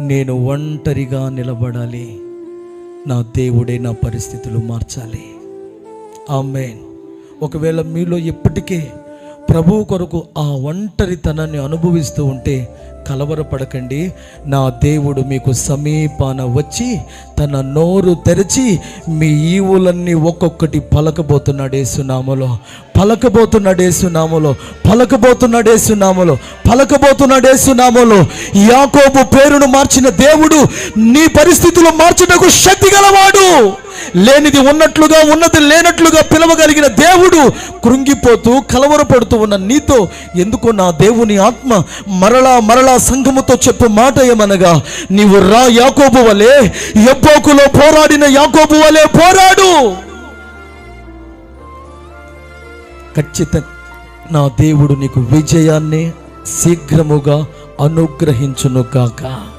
నేను ఒంటరిగా నిలబడాలి. నా దేవుడే నా పరిస్థితులు మార్చాలి. ఆమెన్. ఒకవేళ మీలో ఇప్పటికే ప్రభువు కొరకు ఆ ఒంటరితనాన్ని అనుభవిస్తూ ఉంటే కలవరపడకండి. నా దేవుడు మీకు సమీపాన వచ్చి తన నోరు తెరిచి మీ ఈవులన్నీ ఒక్కొక్కటి పలకబోతున్నాడు ఏసునామలో పలకబోతున్నాడు ఏసునామలో పలకబోతున్నాడు ఏసునామలో పలకబోతున్నాడు ఏసునామలో యాకోబు పేరును మార్చిన దేవుడు నీ పరిస్థితులు మార్చుటకు శక్తి గలవాడు. లేనిది ఉన్నట్లుగా ఉన్నది లేనట్లుగా పిలవగలిగిన దేవుడు కృంగిపోతూ కలవరపడుతూ ఉన్న నీతో ఎందుకో నా దేవుని ఆత్మ మరలా మరలా సంఘముతో చెప్పు మాట ఏమనగా నీవు రా యాకోబు వలే ఎబ్బోకులో పోరాడిన యాకోబు వలే పోరాడు. ఖచ్చితంగా నా దేవుడు నీకు విజయాన్ని శీఘ్రముగా అనుగ్రహించును గాక.